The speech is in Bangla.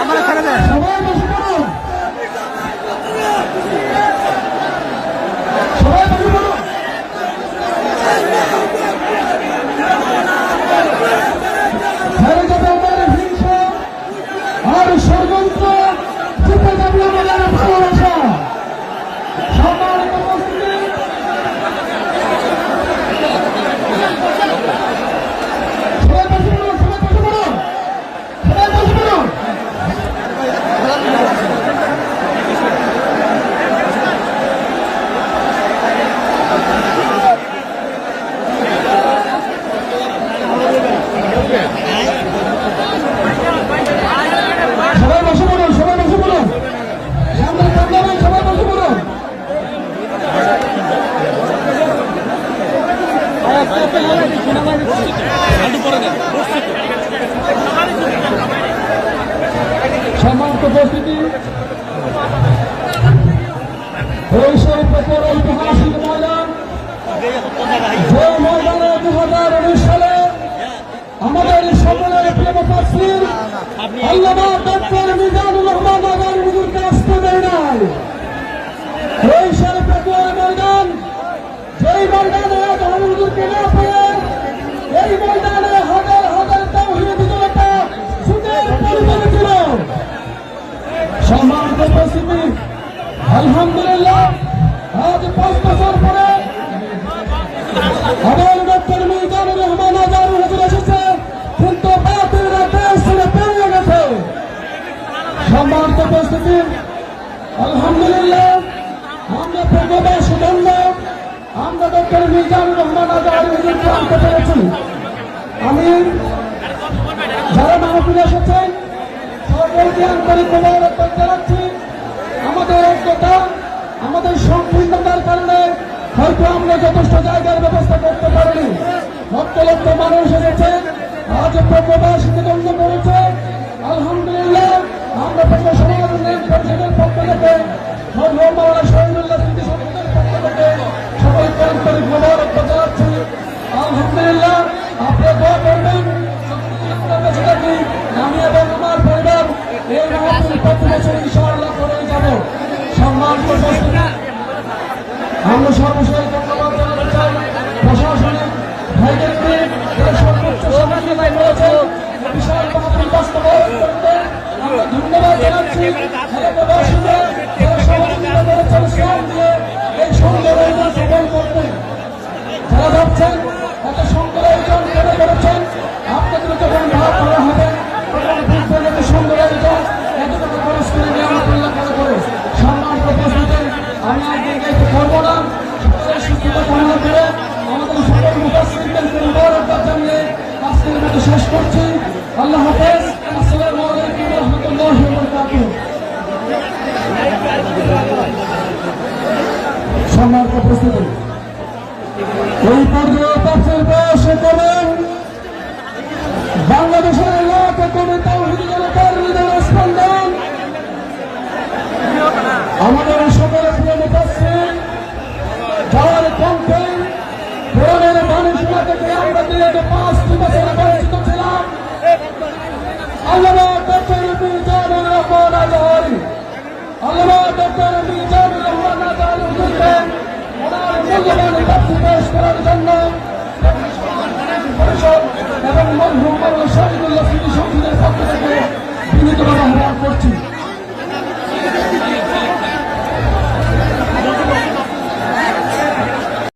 আমরা ছেড়ে দেয় সম্মানিত উপস্থিতি। প্রকর ঐতিহাসিক ময়দান যে ময়দানে দু হাজার উনিশ সালে আমাদের সকলের প্রেম পাচ্ছি আল্লাহ মিজানুর আলহামদুলিল্লাহ, আজ পাঁচ বছর পরে আবার ডক্টর মিজানুর রহমান আজার হুজুর এসেছে, কিন্তু বাতিলরা দেশ ছেড়ে পেরিয়ে গেছে। সম্মানিত উপস্থিতি, আলহামদুলিল্লাহ, আমরা প্রজ্ঞবাস ধন্য আমরা ডক্টর মিজানুর রহমান আজার হুজুরকে আনতে পেরেছি। আমি যারা মাহফিলে এসেছেন সকলকে আন্তরিক মোবারকবাদ জানাচ্ছি। আমাদের ঐক্যতা, আমাদের সংকীর্ণতার কারণে হয়তো আমরা যথেষ্ট জায়গার ব্যবস্থা করতে পারিনি। লক্ষ লক্ষ মানুষ এসেছে, আজ প্রবাসীকে নিবন্ধ করেছে। আলহামদুলিল্লাহ, আমরা প্রশাসনের পক্ষ থেকে মৌলানা শহীদুল্লাহ স্মৃতি আমরা সর্বশেষ ধন্যবাদ জানাতে চাই প্রশাসনিক ভাইদেরকে সর্বোচ্চ সহযোগিতা করেছে বিশাল মহাপুর বাস্তবায়ন করতে আমরা ধন্যবাদ জানাচ্ছি যারা সহযোগিতা করেছেন যারা ভাবছেন করছি আল্লাহ হাফেজ, আসসালামু আলাইকুম রহমতুল্লাহ বরকাতুহ। সম্মান উপস্থিতি। এই পর্যায়ে তাফসির পেশ করেন বাংলাদেশের লাখ কোটি তাওহীদ জনতার হৃদয় স্পন্দন। আমাদের আল্লামা ডক্টর